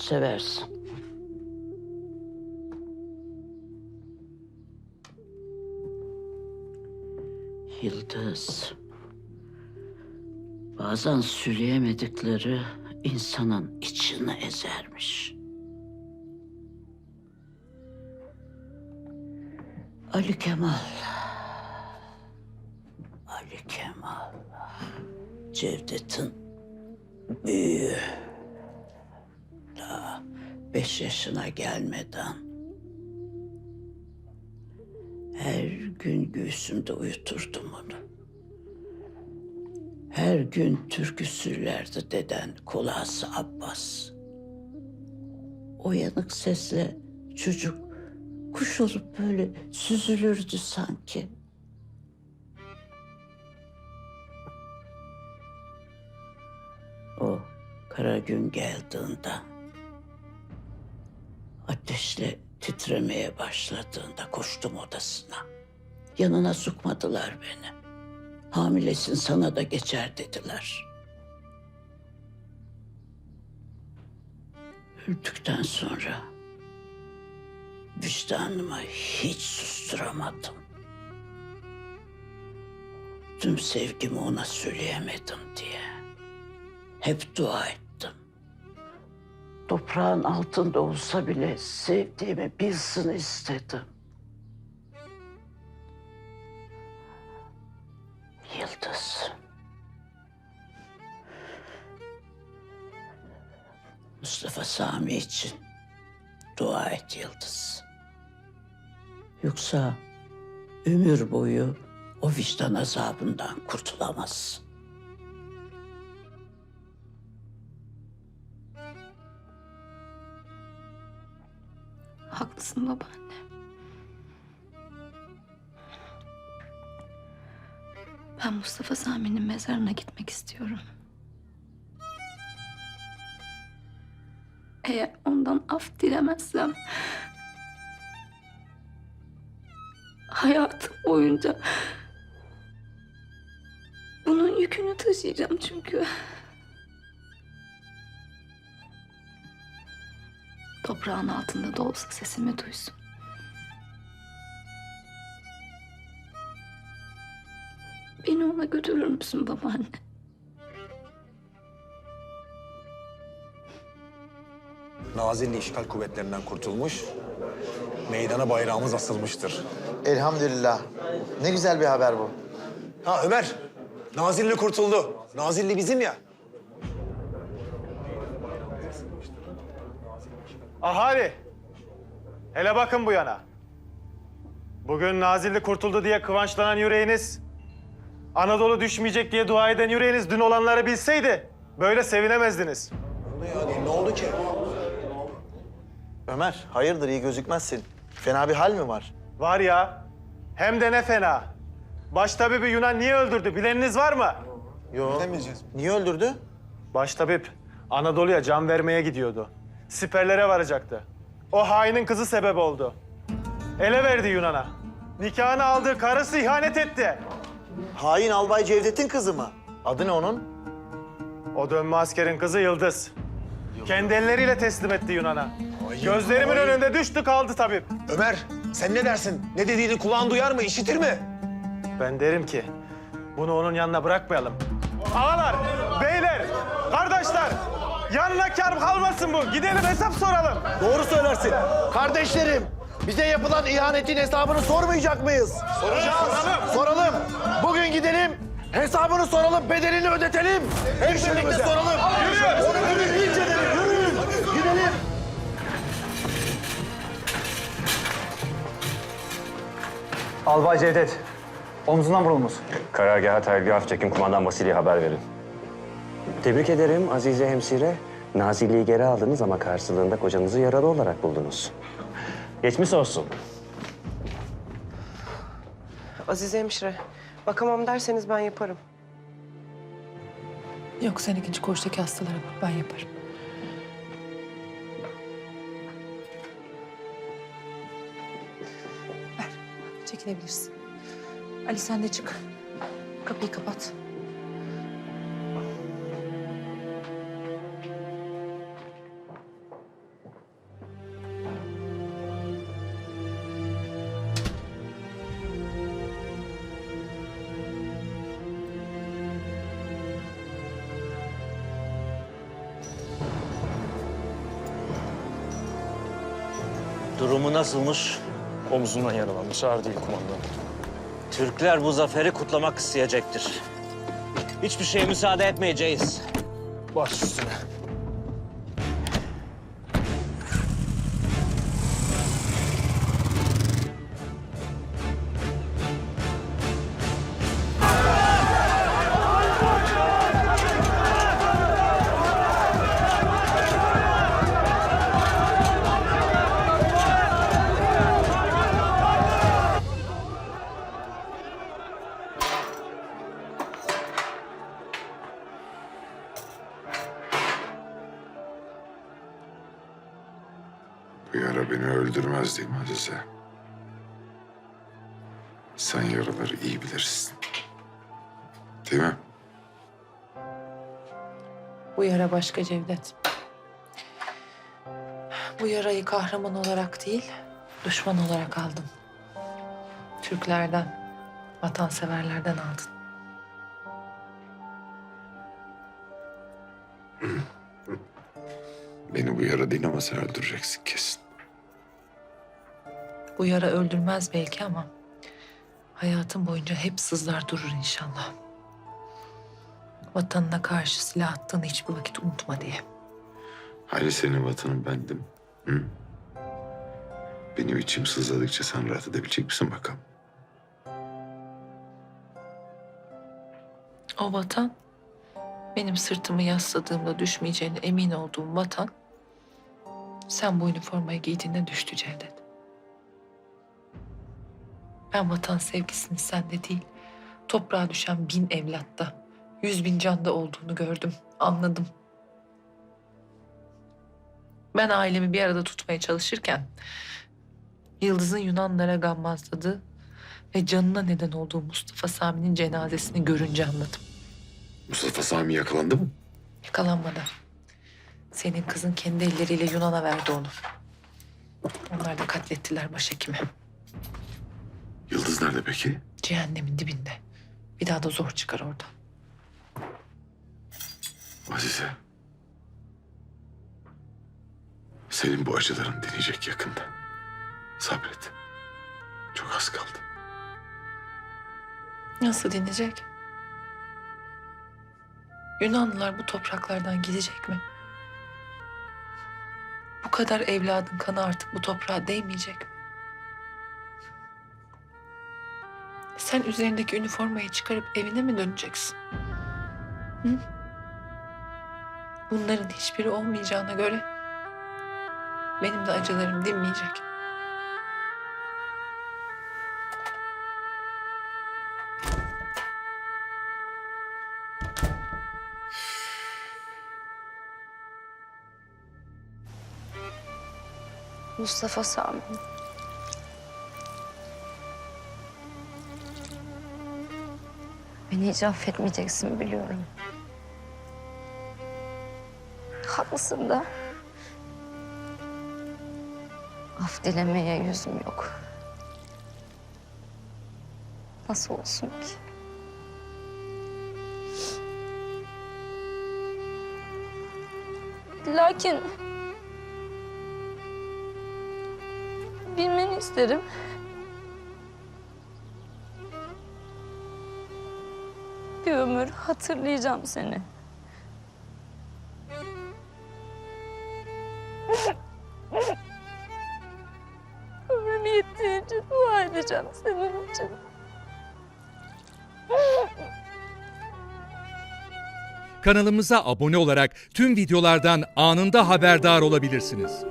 seversin. Yıldız. Bazen söyleyemedikleri insanın içini ezermiş. Ali Kemal. Ali Kemal. Cevdet'in büyüğü. Beş yaşına gelmeden her gün göğsümde uyuturdum onu. Her gün türkü söylerdi deden kulağısı Abbas. O yanık sesle çocuk kuş olup böyle süzülürdü sanki. O kara gün geldiğinde ateşle titremeye başladığında koştum odasına. Yanına sokmadılar beni. Hamilesin sana da geçer dediler. Öldükten sonra vicdanımı hiç susturamadım. Tüm sevgimi ona söyleyemedim diye. Hep dua ettim. Toprağın altında olsa bile sevdiğimi bilsin istedim. Yıldız. Mustafa Sami için dua et Yıldız. Yoksa ömür boyu o vicdan azabından kurtulamazsın. Haklısın babaanne. Ben Mustafa Sami'nin mezarına gitmek istiyorum. Eğer ondan af dilemezsem... Hayatım boyunca... Bunun yükünü taşıyacağım çünkü. Toprağın altında da olsa sesimi duysun. Beni ona götürür müsün babaanne? Nazilli işgal kuvvetlerinden kurtulmuş, meydana bayrağımız asılmıştır. Elhamdülillah. Ne güzel bir haber bu. Ha Ömer, Nazilli kurtuldu. Nazilli bizim ya. Ahali, hele bakın bu yana. Bugün Nazilli kurtuldu diye kıvançlanan yüreğiniz, Anadolu düşmeyecek diye dua eden yüreğiniz dün olanları bilseydi, böyle sevinemezdiniz. Ne yani, ne oldu ki? Ömer, hayırdır iyi gözükmezsin. Fena bir hal mi var? Var ya, hem de ne fena. Baştabip Yunan niye öldürdü, bileniniz var mı? Yok. Bilemeyeceğiz. Niye öldürdü? Baştabip Anadolu'ya can vermeye gidiyordu. Siperlere varacaktı. O hainin kızı sebep oldu. Ele verdi Yunan'a. Nikahını aldığı karısı ihanet etti. Hain Albay Cevdet'in kızı mı? Adı ne onun? O dönme askerin kızı Yıldız. Kendi elleriyle teslim etti Yunan'a. Gözlerimin önünde düştü kaldı tabip. Ömer, sen ne dersin? Ne dediğini kulağın duyar mı, işitir mi? Ben derim ki bunu onun yanına bırakmayalım. Ağalar, beyler, kardeşler yanına kar kalmasın bu. Gidelim hesap soralım. Doğru söylersin. Kardeşlerim, bize yapılan ihanetin hesabını sormayacak mıyız? Soracağız. Soralım. Soralım. Bugün gidelim, hesabını soralım, bedelini ödetelim. Hep birlikte soralım. Yürü. Onu edelim, yürüyün. Gidelim. Albay Cevdet, omzundan vurulmuş. Karargaha telgraf çekim kumandan Vasili'ye haber verin. Tebrik ederim Azize Hemşire. Nazilliği geri aldınız ama karşılığında kocanızı yaralı olarak buldunuz. Geçmiş olsun. Azize hemşire, bakamam derseniz ben yaparım. Yok sen ikinci koğuştaki hastalara bak ben yaparım. Ver çekilebilirsin. Ali sen de çık. Kapıyı kapat. Durumu nasılmış? Omzundan yaralanmış. Ağır değil kumandan. Türkler bu zaferi kutlamak isteyecektir. Hiçbir şeye müsaade etmeyeceğiz. Baş üstüne. Öldürmez değil mi Azize? Sen yaraları iyi bilirsin. Değil mi? Bu yara başka Cevdet. Bu yarayı kahraman olarak değil, düşman olarak aldın. Türklerden, vatanseverlerden aldın. Beni bu yara değil ama sen öldüreceksin kesin. Bu yara öldürmez belki ama hayatın boyunca hep sızlar durur inşallah. Vatanına karşı silah attığını hiçbir vakit unutma diye. Hani senin vatanın bendim? Hı? Benim içim sızladıkça sen rahat edebilecek misin bakalım? O vatan, benim sırtımı yasladığımda düşmeyeceğine emin olduğum vatan, sen bu üniformayı giydiğinde düştü Cevdet. Ben vatan sevgisini sende değil, toprağa düşen bin evlatta, yüz bin canda olduğunu gördüm, anladım. Ben ailemi bir arada tutmaya çalışırken, Yıldız'ın Yunanlara gammazladığı ve canına neden olduğu Mustafa Sami'nin cenazesini görünce anladım. Mustafa Sami yakalandı mı? Yakalanmadı. Senin kızın kendi elleriyle Yunan'a verdi onu. Onlar da katlettiler başhekimi. Yıldız nerede peki? Cehennemin dibinde. Bir daha da zor çıkar oradan. Azize. Senin bu acıların dinecek yakında. Sabret. Çok az kaldı. Nasıl dinleyecek? Yunanlılar bu topraklardan gidecek mi? Bu kadar evladın kanı artık bu toprağa değmeyecek mi? Sen üzerindeki üniformayı çıkarıp evine mi döneceksin? Hı? Bunların hiçbiri olmayacağına göre benim de acılarım dinmeyecek. Mustafa Sami. Beni hiç affetmeyeceksin biliyorum. Haklısın da. Af dilemeye yüzüm yok. Nasıl olsun ki? Lakin bilmeni isterim. Ömür hatırlayacağım seni. Ömrüm yettiğince dua edeceğim senin için. Kanalımıza abone olarak tüm videolardan anında haberdar olabilirsiniz.